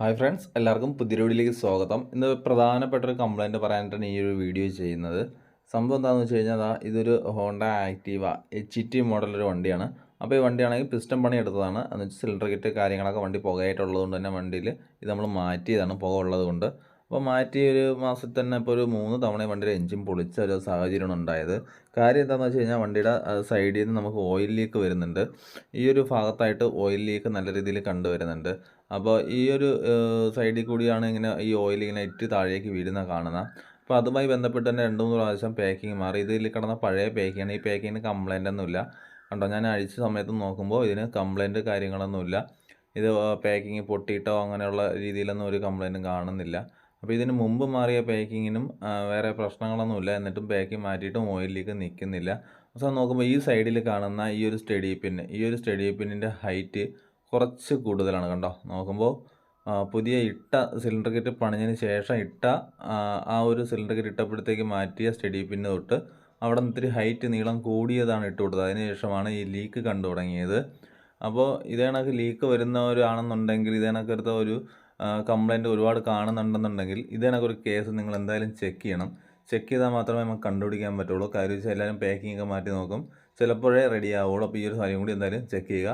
Hi friends എല്ലാവർക്കും പുതിയ വീഡിയോയിലേക്ക് സ്വാഗതം. ഇന്ന് പ്രധാനപ്പെട്ട ഒരു കംപ്ലൈന്റ് പറയാനായിട്ടാണ് ഈ ഒരു വീഡിയോ ചെയ്യുന്നത്. സംഭവം എന്താണെന്ന് വെച്ച് കഴിഞ്ഞാൽ അതാ ഇതൊരു ഹോണ്ട ആക്റ്റീവ എച്ച് ടി മോഡലൊരു വണ്ടിയാണ്. അപ്പോൾ ഈ വണ്ടിയാണെങ്കിൽ പിസ്റ്റം പണി എടുത്തതാണ്. എന്ന് വെച്ചാൽ സിലിണ്ടർ കിറ്റ് കാര്യങ്ങളൊക്കെ വണ്ടി പുകയായിട്ടുള്ളത് കൊണ്ട് തന്നെ വണ്ടിയിൽ ഇത് നമ്മൾ മാറ്റിയതാണ് പുക ഉള്ളത് കൊണ്ട് അപ്പോൾ മാറ്റി ഒരു മാസത്തിൽ തന്നെ ഇപ്പോൾ ഒരു മൂന്ന് തവണ വണ്ടിയുടെ എഞ്ചിൻ പൊളിച്ച ഒരു സാഹചര്യമാണ് ഉണ്ടായത്. കാര്യം എന്താണെന്ന് വെച്ച് കഴിഞ്ഞാൽ വണ്ടിയുടെ സൈഡിൽ നിന്ന് നമുക്ക് ഓയിൽ ലീക്ക് വരുന്നുണ്ട്. ഈ ഒരു ഭാഗത്തായിട്ട് ഓയിൽ ലീക്ക് നല്ല രീതിയിൽ കണ്ടുവരുന്നുണ്ട്. അപ്പോൾ ഈ ഒരു സൈഡിൽ കൂടിയാണ് ഇങ്ങനെ ഈ ഓയിൽ ഇങ്ങനെ ഇറ്റ് താഴേക്ക് വീഴുന്ന കാണുന്നത്. അപ്പോൾ അതുമായി ബന്ധപ്പെട്ട് തന്നെ രണ്ട് മൂന്ന് പ്രാവശ്യം പാക്കിങ് മാറി. ഇതിൽ കിടന്ന പഴയ പാക്കിങ്ങാണ്. ഈ പാക്കിങ്ങിന് കംപ്ലൈന്റ് ഒന്നുമില്ല കണ്ടോ? ഞാൻ അഴിച്ച സമയത്ത് നോക്കുമ്പോൾ ഇതിന് കംപ്ലൈന്റ് കാര്യങ്ങളൊന്നുമില്ല ഇത് പാക്കിങ് പൊട്ടിയിട്ടോ അങ്ങനെയുള്ള രീതിയിലൊന്നും ഒരു കംപ്ലൈന്റും കാണുന്നില്ല. അപ്പോൾ ഇതിന് മുമ്പ് മാറിയ പാക്കിങ്ങിനും വേറെ പ്രശ്നങ്ങളൊന്നുമില്ല. എന്നിട്ടും പാക്കിങ് മാറ്റിയിട്ടും ഓയിലിലേക്ക് ലീക്ക് നിൽക്കുന്നില്ല. സോ നോക്കുമ്പോൾ ഈ സൈഡിൽ കാണുന്ന ഈ ഒരു സ്റ്റഡി പിൻ ഈ ഒരു സ്റ്റഡി പിന്നിന്റെ ഹൈറ്റ് കുറച്ച് കൂടുതലാണ് കണ്ടോ. നോക്കുമ്പോൾ പുതിയ ഇട്ട സിലിണ്ടർ കിറ്റ് പണിഞ്ഞതിന് ശേഷം ഇട്ട ആ ഒരു സിലിണ്ടർ കിറ്റ് ഇട്ടപ്പോഴത്തേക്ക് മാറ്റിയ സ്റ്റഡി പിന്ന് തൊട്ട് അവിടെ നിന്ന് ഇത്തിരി ഹൈറ്റ് നീളം കൂടിയതാണ് ഇട്ട് കൊടുത്തത്. അതിനുശേഷമാണ് ഈ ലീക്ക് കണ്ടു തുടങ്ങിയത് അപ്പോൾ ഇതേ കണക്ക് ലീക്ക് വരുന്നവരാണെന്നുണ്ടെങ്കിൽ ഇതേ കണക്കെടുത്ത ഒരു കംപ്ലൈന്റ് ഒരുപാട് കാണുന്നുണ്ടെന്നുണ്ടെങ്കിൽ ഇതിനൊക്കെ കേസ് നിങ്ങൾ എന്തായാലും ചെക്ക് ചെയ്യണം. ചെക്ക് ചെയ്താൽ മാത്രമേ നമുക്ക് കണ്ടുപിടിക്കാൻ പറ്റുള്ളൂ. കാര്യം വെച്ചാൽ എല്ലാവരും പാക്കിംഗ് ഒക്കെ മാറ്റി നോക്കും. ചിലപ്പോഴേ റെഡി ആവുള്ളൂ. അപ്പോൾ ഈ ഒരു കാര്യം കൂടി എന്തായാലും ചെക്ക് ചെയ്യുക.